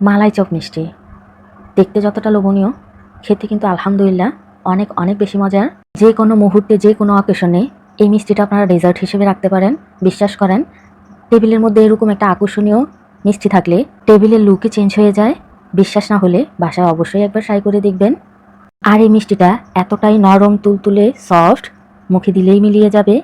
মালাই chop মিষ্টি। দেখতে যতটা লোভনীয়, খেতে কিন্তু আলহামদুলিল্লাহ অনেক অনেক বেশি মজার। যে কোনো মুহূর্তে, যে কোনো অকেশনে এই মিষ্টিটা আপনারা ডেজার্ট হিসেবে রাখতে পারেন। বিশ্বাস করেন, টেবিলের মধ্যে এরকম একটা আকর্ষণীয় মিষ্টি থাকলে টেবিলের লুকই চেঞ্জ হয়ে যায়। বিশ্বাস না হলে বাসায় অবশ্যই একবার ট্রাই করে দেখবেন। আর এই মিষ্টিটা এতটাই নরম, তুলতুলে সফট মুখে দিলেই মিলিয়ে যাবে।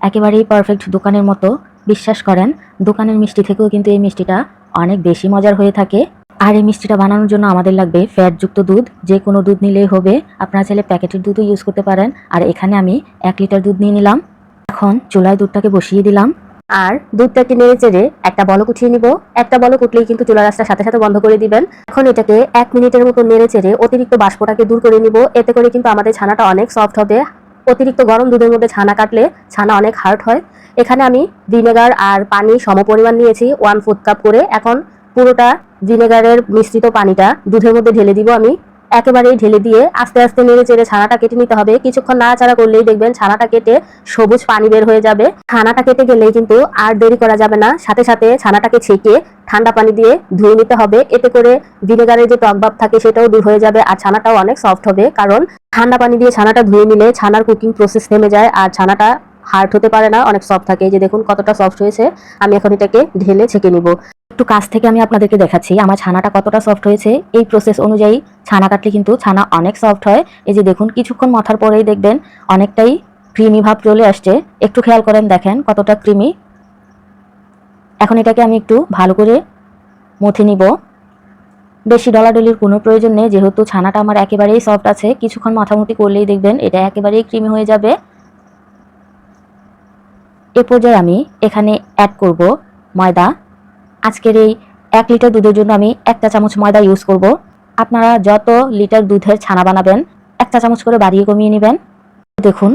একেবারেই পারফেক্ট দোকানের মতো। বিশ্বাস করেন, দোকানের মিষ্টি থেকেও কিন্তু এই মিষ্টিটা অনেক বেশি মজার হয়ে থাকে। আর এই মিষ্টিটা বানানোর জন্য আমাদের লাগবে ফ্যাটযুক্ত দুধ। যে কোনো দুধ নিলেই হবে। আপনারা চাইলে প্যাকেটের দুধও ইউজ করতে পারেন। আর এখানে আমি এক লিটার দুধ নিয়ে নিলাম। এখন চুলায় দুধটাকে বসিয়ে দিলাম। আর দুধটাকে নেড়ে চেড়ে একটা বলক উঠিয়ে নিব। একটা বলক উঠলেই কিন্তু চুলা রাস্তার সাথে সাথে বন্ধ করে দিবেন। এখন এটাকে এক মিনিটের মতো নেড়ে চেড়ে অতিরিক্ত বাষ্পটাকে দূর করে নিব। এতে করে কিন্তু আমাদের ছানাটা অনেক সফট হবে। অতিরিক্ত গরম দুধের মধ্যে ছানা কাটলে ছানা অনেক হার্ড হয়। এখানে আমি ভিনেগার আর পানি সমপরিমাণ নিয়েছি। ওয়ান ফুড কাপ করে। এখন পুরোটা ভিনেগারের মিশ্রিত পানিটা দুধের মধ্যে ঢেলে দিব আমি। একেবারেই ঢেলে দিয়ে আস্তে আস্তে নেড়ে চেড়ে ছানাটা কেটে নিতে হবে। কিছুক্ষণ নাড়াচাড়া করলেই দেখবেন ছানাটা কেটে সবুজ পানি বের হয়ে যাবে। ছানাটা কেটে গেলেই কিন্তু আর দেরি করা যাবে না। সাথে সাথে ছানাটাকে ছেঁকে ঠান্ডা পানি দিয়ে ধুয়ে নিতে হবে। এতে করে ভিনেগারের যে টকভাব থাকে সেটাও দূর হয়ে যাবে আর ছানাটাও অনেক সফট হবে। কারণ ঠান্ডা পানি দিয়ে ছানাটা ধুয়ে নিলে ছানার কুকিং প্রসেস থেমে যায় আর ছানাটা হার্ড হতে পারে না, অনেক সফট থাকে। এই যে দেখুন কতটা সফট হয়েছে, আমি এখন এটাকে ঢেলে ছেঁকে নিব। একটু কাছ থেকে আমি আপনাদেরকে দেখাচ্ছি, আমার ছানাটা কতটা সফট হয়েছে। এই প্রসেস অনুযায়ী ছানা কাটলে কিন্তু ছানা অনেক সফট হয়। এই যে দেখুন, কিছুক্ষণ মাথার পরেই দেখবেন অনেকটাই ক্রিমি ভাব চলে আসছে। একটু খেয়াল করেন, দেখেন কতটা ক্রিমি এখন এটাকে আমি একটু ভালো করে মুথে নিব। বেশি ডলাডলির কোনো প্রয়োজন নেই, যেহেতু ছানাটা আমার একেবারেই সফট আছে। কিছুক্ষণ মাথামুতি করলেই দেখবেন এটা একেবারেই ক্রিমি হয়ে যাবে। এ পর্যায়ে আমি এখানে অ্যাড করব ময়দা। আজকের এই এক লিটার দুধের জন্য আমি একটা চামচ ময়দা ইউজ করব। আপনারা যত লিটার দুধের ছানা বানাবেন, একটা চামচ করে বাড়িয়ে কমিয়ে নেবেন। দেখুন,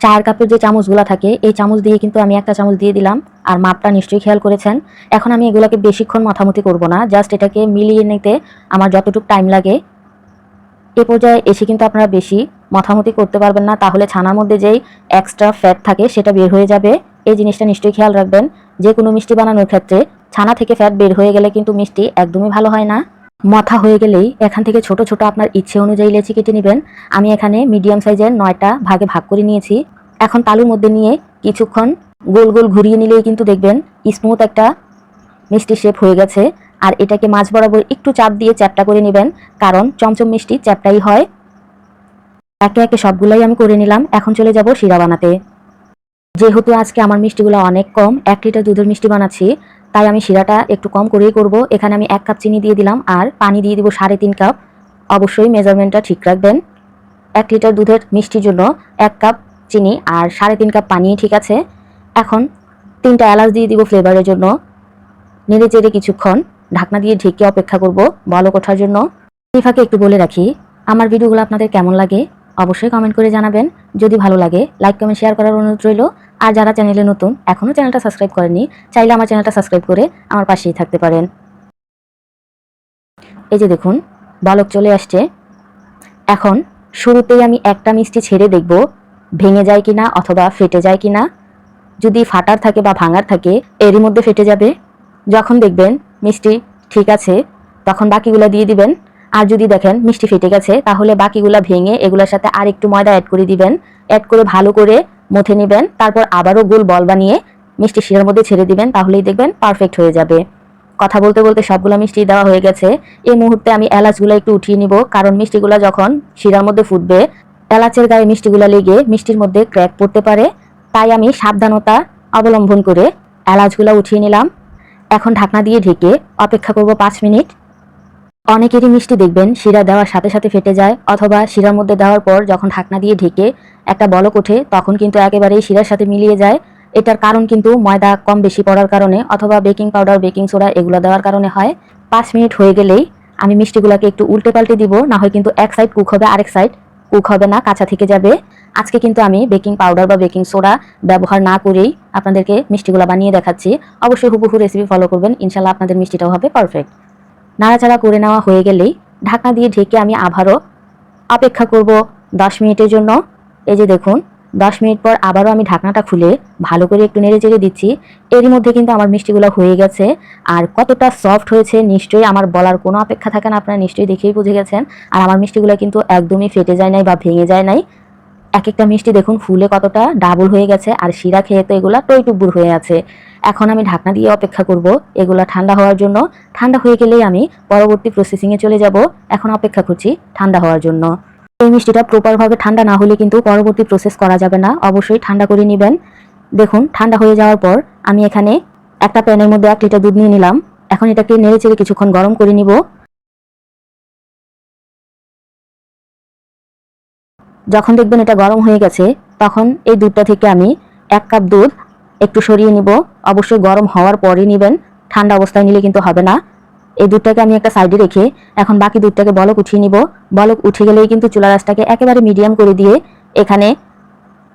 চার কাপের যে চামচগুলো থাকে, এই চামচ দিয়ে কিন্তু আমি একটা চামচ দিয়ে দিলাম, আর মাপটা নিশ্চয়ই খেয়াল করেছেন। এখন আমি এগুলোকে বেশিক্ষণ মাথামুতি করব না জাস্ট এটাকে মিলিয়ে নিতে আমার যতটুকু টাইম লাগে। এ পর্যায়ে এসে কিন্তু আপনারা বেশি মাথামুতি করতে পারবেন না, তাহলে ছানার মধ্যে যেই এক্সট্রা ফ্যাট থাকে, সেটা বের হয়ে যাবে। এই জিনিসটা নিশ্চয়ই খেয়াল রাখবেন যে কোনো মিষ্টি বানানোর ক্ষেত্রে ছানা থেকে ফ্যাট বের হয়ে গেলে কিন্তু মিষ্টি একদমই ভালো হয় না। মাথা হয়ে গেলেই এখান থেকে ছোট ছোট আপনার ইচ্ছে অনুযায়ী লেচি কেটে নেবেন। আমি এখানে মিডিয়াম সাইজের নয়টা ভাগে ভাগ করে নিয়েছি। এখন তালুর মধ্যে নিয়ে কিছুক্ষণ গোল গোল ঘুরিয়ে নিলেই কিন্তু দেখবেন স্মুথ একটা মিষ্টি শেপ হয়ে গেছে। আর এটাকে মাছ বরাবর একটু চাপ দিয়ে চ্যাপটা করে নেবেন, কারণ চমচম মিষ্টি চ্যাপটাই হয়। একে একে সবগুলাই আমি করে নিলাম। এখন চলে যাব শিরা বানাতে। যেহেতু আজকে আমার মিষ্টিগুলো অনেক কম, এক লিটার দুধের মিষ্টি বানাচ্ছি, তাই আমি শিরাটা একটু কম করেই করব। এখানে আমি এক কাপ চিনি দিয়ে দিলাম আর পানি দিয়ে দিব সাড়ে তিন কাপ। অবশ্যই মেজারমেন্টটা ঠিক রাখবেন। এক লিটার দুধের মিষ্টির জন্য এক কাপ চিনি আর সাড়ে তিন কাপ পানি ঠিক আছে। এখন তিনটা এলাচ দিয়ে দিব ফ্লেভারের জন্য। নেড়ে চেড়ে কিছুক্ষণ ঢাকনা দিয়ে ঢেকে অপেক্ষা করব বলক ওঠার জন্য। এই ফাঁকে একটু বলে রাখি, আমার ভিডিওগুলো আপনাদের কেমন লাগে? অবশ্যই কমেন্ট করে জানাবেন। যদি ভালো লাগে, লাইক, কমেন্ট, শেয়ার করার অনুরোধ রইল। আর যারা চ্যানেলে নতুন এখনও চ্যানেলটা সাবস্ক্রাইব করেনি চাইলে আমার চ্যানেলটা সাবস্ক্রাইব করে আমার পাশেই থাকতে পারেন। এই যে দেখুন, বালক চলে আসছে। এখন শুরুতেই আমি একটা মিষ্টি ছেড়ে দেখব, ভেঙে যায় কিনা অথবা ফেটে যায় কিনা। যদি ফাটার থাকে বা ভাঙার থাকে, এরই মধ্যে ফেটে যাবে। যখন দেখবেন মিষ্টি ঠিক আছে, তখন বাকিগুলো দিয়ে দিবেন। আর যদি দেখেন মিষ্টি ফেটে গেছে, তাহলে বাকিগুলো ভেঙে এগুলোর সাথে আর একটু ময়দা অ্যাড করে দিবেন। অ্যাড করে ভালো করে মথে নেবেন, তারপর আবারও গোল বল বানিয়ে মিষ্টি শিরার মধ্যে ছেড়ে দিবেন, তাহলেই দেখবেন পারফেক্ট হয়ে যাবে। কথা বলতে বলতে সবগুলো মিষ্টি দেওয়া হয়ে গেছে। এই মুহূর্তে আমি এলাচগুলো একটু উঠিয়ে নিব, কারণ মিষ্টিগুলো যখন শিরার মধ্যে ফুটবে, এলাচের গায়ে মিষ্টিগুলো লেগে মিষ্টির মধ্যে ক্র্যাক পড়তে পারে। তাই আমি সাবধানতা অবলম্বন করে এলাচগুলো উঠিয়ে নিলাম। এখন ঢাকনা দিয়ে ঢেকে অপেক্ষা করব পাঁচ মিনিট। অনেকেরই মিষ্টি দেখবেন, শিরা দেওয়ার সাথে সাথে ফেটে যায়, অথবা শিরার মধ্যে দেওয়ার পর যখন ঢাকনা দিয়ে ঢেকে একটা বলক ওঠে, তখন কিন্তু একেবারেই শিরার সাথে মিলিয়ে যায়। এটার কারণ কিন্তু ময়দা কম বেশি পড়ার কারণে, অথবা বেকিং পাউডার, বেকিং সোডা এগুলো দেওয়ার কারণে হয়। পাঁচ মিনিট হয়ে গেলেই আমি মিষ্টিগুলোকে একটু উল্টে পাল্টে দিব, না হয় কিন্তু এক সাইড কুক হবে, আরেক সাইড কুক হবে না, কাঁচা থেকে যাবে। আজকে কিন্তু আমি বেকিং পাউডার বা বেকিং সোডা ব্যবহার না করেই আপনাদেরকে মিষ্টিগুলো বানিয়ে দেখাচ্ছি। অবশ্যই হুবহু রেসিপি ফলো করবেন, ইনশাল্লাহ আপনাদের মিষ্টিটাও হবে পারফেক্ট নাড়াচাড়া করে নেওয়া হয়ে গেলেই ঢাকনা দিয়ে ঢেকে আমি আবারও অপেক্ষা করব দশ মিনিটের জন্য। এই যে দেখুন, দশ মিনিট পর আবারও আমি ঢাকনাটা খুলে ভালো করে একটু নেড়ে চেড়ে দিচ্ছি। এরই মধ্যে কিন্তু আমার মিষ্টিগুলো হয়ে গেছে। আর কতটা সফট হয়েছে নিশ্চয়ই আমার বলার কোনো অপেক্ষা থাকে না, আপনারা নিশ্চয়ই দেখেই বুঝে গেছেন। আর আমার মিষ্টিগুলো কিন্তু একদমই ফেটে যায় নাই বা ভেঙে যায় নাই। এক একটা মিষ্টি দেখুন, ফুলে কতটা ডাবল হয়ে গেছে। আর শিরা খেয়ে তো এগুলা টইটুব্বুর হয়ে আছে। এখন আমি ঢাকনা দিয়ে অপেক্ষা করব। এগুলো ঠান্ডা হওয়ার জন্য। ঠান্ডা হয়ে গেলেই আমি পরবর্তী প্রসেসিংয়ে চলে যাব। এখন অপেক্ষা করছি ঠান্ডা হওয়ার জন্য। এই মিষ্টিটা প্রপারভাবে ঠান্ডা না হলে কিন্তু পরবর্তী প্রসেস করা যাবে না। অবশ্যই ঠান্ডা করে নেবেন। দেখুন, ঠান্ডা হয়ে যাওয়ার পর আমি এখানে একটা প্যানের মধ্যে এক লিটার দুধ নিয়ে নিলাম। এখন এটাকে নেড়ে চেড়ে কিছুক্ষণ গরম করে নিব। যখন দেখবেন এটা গরম হয়ে গেছে, তখন এই দুধটা থেকে আমি এক কাপ দুধ একটু সরিয়ে নিব। অবশ্যই গরম হওয়ার পরে নেবেন। ঠান্ডা অবস্থায় নিলে কিন্তু হবে না। এই দুধটাকে আমি একটা সাইডে রেখে এখন বাকি দুধটাকে বলক উঠিয়ে নিব। বলক উঠে গেলেই কিন্তু চুলা রাসটাকে একেবারে মিডিয়াম করে দিয়ে এখানে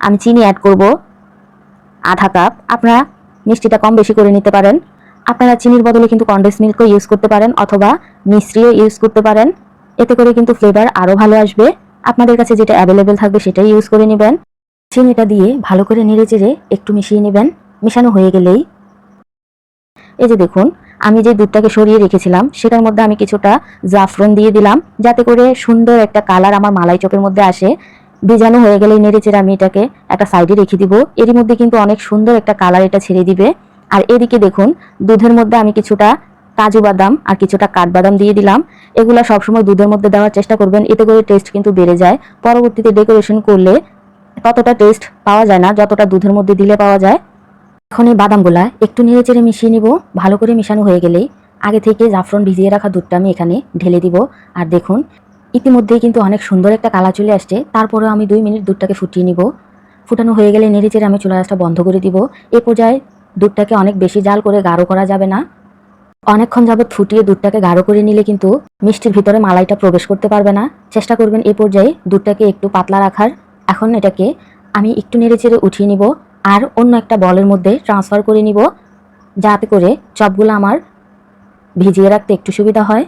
আমি চিনি অ্যাড করব। আধা কাপ। আপনারা মিষ্টিটা কম বেশি করে নিতে পারেন। আপনারা চিনির বদলে কিন্তু কন্ডেন্স মিল্কও ইউজ করতে পারেন অথবা মিশ্রিও ইউজ করতে পারেন। এতে করে কিন্তু ফ্লেভার আরও ভালো আসবে। আপনাদের কাছে যেটা অ্যাভেলেবেল থাকবে সেটাই ইউজ করে নেবেন। চিনিটা দিয়ে ভালো করে নেড়ে চেড়ে একটু মিশিয়ে নেবেন। মেশানো হয়ে গেলেই। এই যে দেখুন, আমি যে দুধটাকে সরিয়ে রেখেছিলাম, সেটার মধ্যে আমি কিছুটা জাফরন দিয়ে দিলাম, যাতে করে সুন্দর একটা কালার আমার মালাই চপের মধ্যে আসে। বীজাণু হয়ে গেলে নেড়ে চেড়ে আমি এটাকে একটা সাইডে রেখে দিব। এরই মধ্যে কিন্তু অনেক সুন্দর একটা কালার এটা ছেড়ে দিবে। আর এদিকে দেখুন, দুধের মধ্যে আমি কিছুটা কাজু বাদাম আর কিছুটা কাঠবাদাম দিয়ে দিলাম। এগুলা সবসময় দুধের মধ্যে দেওয়ার চেষ্টা করবেন, এতে করে টেস্ট কিন্তু বেড়ে যায়। পরবর্তীতে ডেকোরেশন করলে ততটা টেস্ট পাওয়া যায় না, যতটা দুধের মধ্যে দিলে পাওয়া যায়। এখন এই বাদামগুলা একটু নেড়ে চেড়ে মিশিয়ে নিব, ভালো করে মিশানো হয়ে গেলেই। আগে থেকে জাফরন ভিজিয়ে রাখা দুধটা আমি এখানে ঢেলে দিব। আর দেখুন, ইতিমধ্যেই কিন্তু অনেক সুন্দর একটা কালা চলে আসছে। তারপরেও আমি দুই মিনিট দুধটাকে ফুটিয়ে নিব। ফুটানো হয়ে গেলে নেড়ে চেড়ে আমি চুলা রাসটা বন্ধ করে দিব। এ পর্যায়ে দুধটাকে অনেক বেশি জাল করে গাঢ় করা যাবে না। অনেকক্ষণ যাবত ফুটিয়ে দুধটাকে গাঢ় করে নিলে কিন্তু মিষ্টির ভিতরে মালাইটা প্রবেশ করতে পারবে না। চেষ্টা করবেন এ পর্যায়ে দুধটাকে একটু পাতলা রাখার। এখন এটাকে আমি একটু নেড়ে চেড়ে উঠিয়ে নিব আর অন্য একটা বলের মধ্যে ট্রান্সফার করে নিব যাতে করে চপগুলো আমার ভিজিয়ে রাখতে একটু সুবিধা হয়।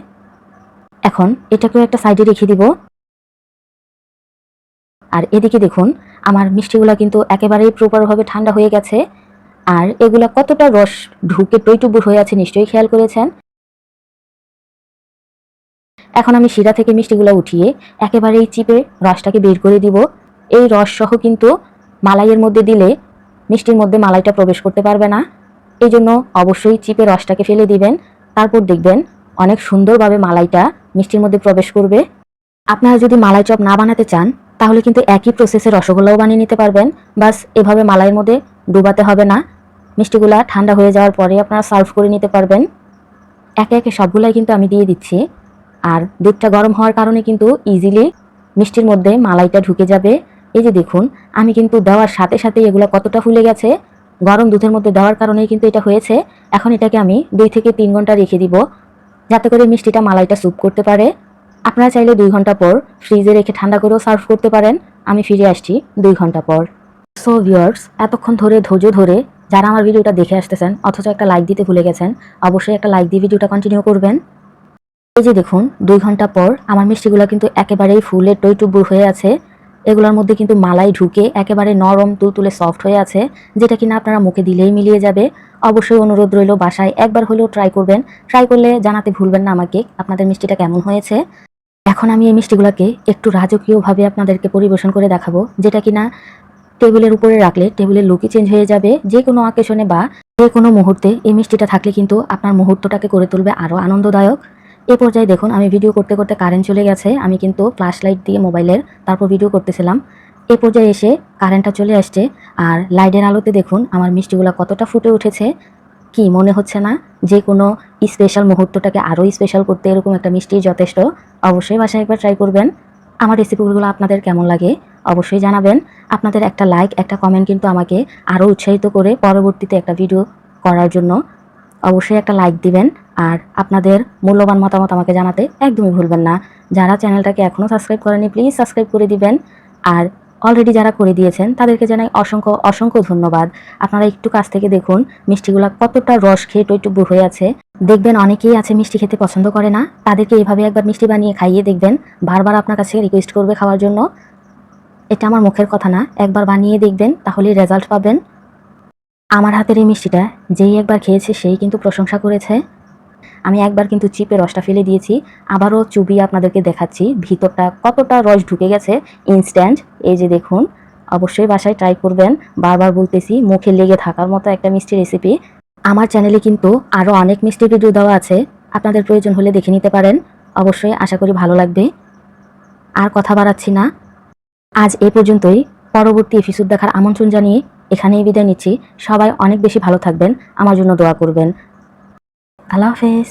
এখন এটাকেও একটা সাইডে রেখে দিব। আর এদিকে দেখুন, আমার মিষ্টিগুলো কিন্তু একেবারেই প্রপারভাবে ঠান্ডা হয়ে গেছে। আর এগুলা কতটা রস ঢুকে টইটুবুর হয়ে আছে নিশ্চয়ই খেয়াল করেছেন? এখন আমি শিরা থেকে মিষ্টিগুলো উঠিয়ে একেবারেই চিপে রসটাকে বের করে দিব। এই রস সহ কিন্তু মালাইয়ের মধ্যে দিলে মিষ্টির মধ্যে মালাইটা প্রবেশ করতে পারবে না। এই জন্য অবশ্যই চিপে রসটাকে ফেলে দিবেন। তারপর দেখবেন অনেক সুন্দরভাবে মালাইটা মিষ্টির মধ্যে প্রবেশ করবে। আপনারা যদি মালাই চপ না বানাতে চান, তাহলে কিন্তু একই প্রসেসে রসগোল্লাও বানিয়ে নিতে পারবেন। বাস এভাবে মালাইয়ের মধ্যে ডুবাতে হবে না। মিষ্টিগুলা ঠান্ডা হয়ে যাওয়ার পরে আপনারা সার্ভ করে নিতে পারবেন। একে একে সবগুলাই কিন্তু আমি দিয়ে দিচ্ছি। আর দুধটা গরম হওয়ার কারণে কিন্তু ইজিলি মিষ্টির মধ্যে মালাইটা ঢুকে যাবে। এই যে দেখুন, আমি কিন্তু দেওয়ার সাথে সাথে এগুলো কতটা ফুলে গেছে। গরম দুধের মধ্যে দেওয়ার কারণেই কিন্তু এটা হয়েছে। এখন এটাকে আমি দুই থেকে তিন ঘণ্টা রেখে দিব, যাতে করে মিষ্টিটা মালাইটা স্যুপ করতে পারে। আপনারা চাইলে দুই ঘণ্টা পর ফ্রিজে রেখে ঠান্ডা করেও সার্ভ করতে পারেন। আমি ফিরে আসছি দুই ঘণ্টা পর। সো ভিউয়ার্স এতক্ষণ ধরে, ধৈর্য ধরে যারা আমার ভিডিওটা দেখে আসতেছেন, অথচ একটা লাইক দিতে ভুলে গেছেন, অবশ্যই একটা লাইক দিয়ে ভিডিওটা কন্টিনিউ করবেন। এই যে দেখুন, দুই ঘণ্টা পর আমার মিষ্টিগুলো কিন্তু একেবারেই ফুলে টইটুবুর হয়ে আছে। এগুলোর মধ্যে কিন্তু মালাই ঢুকে একেবারে নরম তুলতুলে সফট হয়ে আছে, যেটা কিনা আপনারা মুখে দিলেই মিলিয়ে যাবে। অবশ্যই অনুরোধ রইল, বাসায় একবার হলেও ট্রাই করবেন। ট্রাই করলে জানাতে ভুলবেন না আমাকে, আপনাদের মিষ্টিটা কেমন হয়েছে? এখন আমি এই মিষ্টিগুলোকে একটু রাজকীয়ভাবে আপনাদেরকে পরিবেশন করে দেখাবো, যেটা কিনা টেবিলের উপরে রাখলে টেবিলের লুকই চেঞ্জ হয়ে যাবে। যে কোনো অকেশনে বা যে কোনো মুহূর্তে এই মিষ্টিটা থাকলে কিন্তু আপনার মুহূর্তটাকে করে তুলবে আরও আনন্দদায়ক। এ পর্যায়ে দেখুন, আমি ভিডিও করতে করতে কারেন্ট চলে গেছে, আমি কিন্তু ফ্ল্যাশ লাইট দিয়ে মোবাইলের তারপর ভিডিও করতেছিলাম। এ পর্যায়ে এসে কারেন্টটা চলে আসছে, আর লাইটের আলোতে দেখুন, আমার মিষ্টিগুলো কতটা ফুটে উঠেছে। কি মনে হচ্ছে না? যে কোনো স্পেশাল মুহূর্তটাকে আরও স্পেশাল করতে এরকম একটা মিষ্টি যথেষ্ট, অবশ্যই বাসায় একবার ট্রাই করবেন। আমার রেসিপিগুলো আপনাদের কেমন লাগে অবশ্যই জানাবেন। আপনাদের একটা লাইক একটা কমেন্ট কিন্তু আমাকে আরও উৎসাহিত করে পরবর্তীতে একটা ভিডিও করার জন্য। অবশ্যই একটা লাইক দিবেন আর আপনাদের মূল্যবান মতামত আমাকে জানাতে একদমই ভুলবেন না। যারা চ্যানেলটাকে এখনও সাবস্ক্রাইব করেনি প্লিজ সাবস্ক্রাইব করে দিবেন। আর অলরেডি যারা করে দিয়েছেন, তাদেরকে জানাই অসংখ্য অসংখ্য ধন্যবাদ। আপনারা একটু কাছ থেকে দেখুন, মিষ্টিগুলো কতটা রস খেয়ে টইটুবু হয়ে আছে। দেখবেন অনেকেই আছে মিষ্টি খেতে পছন্দ করে না, তাদেরকে এইভাবে একবার মিষ্টি বানিয়ে খাইয়ে দেখবেন। বারবার আপনার কাছে রিকোয়েস্ট করবে খাওয়ার জন্য। এটা আমার মুখের কথা না, একবার বানিয়ে দেখবেন, তাহলেই রেজাল্ট পাবেন। আমার হাতের এই মিষ্টিটা যেই একবার খেয়েছে সেই কিন্তু প্রশংসা করেছে। আমি একবার কিন্তু চিপে রসটা ফেলে দিয়েছি, আবারও চুবিয়ে আপনাদেরকে দেখাচ্ছি, ভিতরটা কতটা রস ঢুকে গেছে ইনস্ট্যান্ট এই যে দেখুন, অবশ্যই বাসায় ট্রাই করবেন, বারবার বলতেছি, মুখে লেগে থাকার মতো একটা মিষ্টি রেসিপি আমার চ্যানেলে কিন্তু আরও অনেক মিষ্টি ভিডিও দেওয়া আছে, আপনাদের প্রয়োজন হলে দেখে নিতে পারেন, অবশ্যই আশা করি ভালো লাগবে। আর কথা বাড়াচ্ছি না। আজ এ পর্যন্তই, পরবর্তী এপিসোড দেখার আমন্ত্রণ জানিয়ে এখানেই বিদায় নিচ্ছি। সবাই অনেক বেশি ভালো থাকবেন। আমার জন্য দোয়া করবেন। আল্লাহ হাফেজ।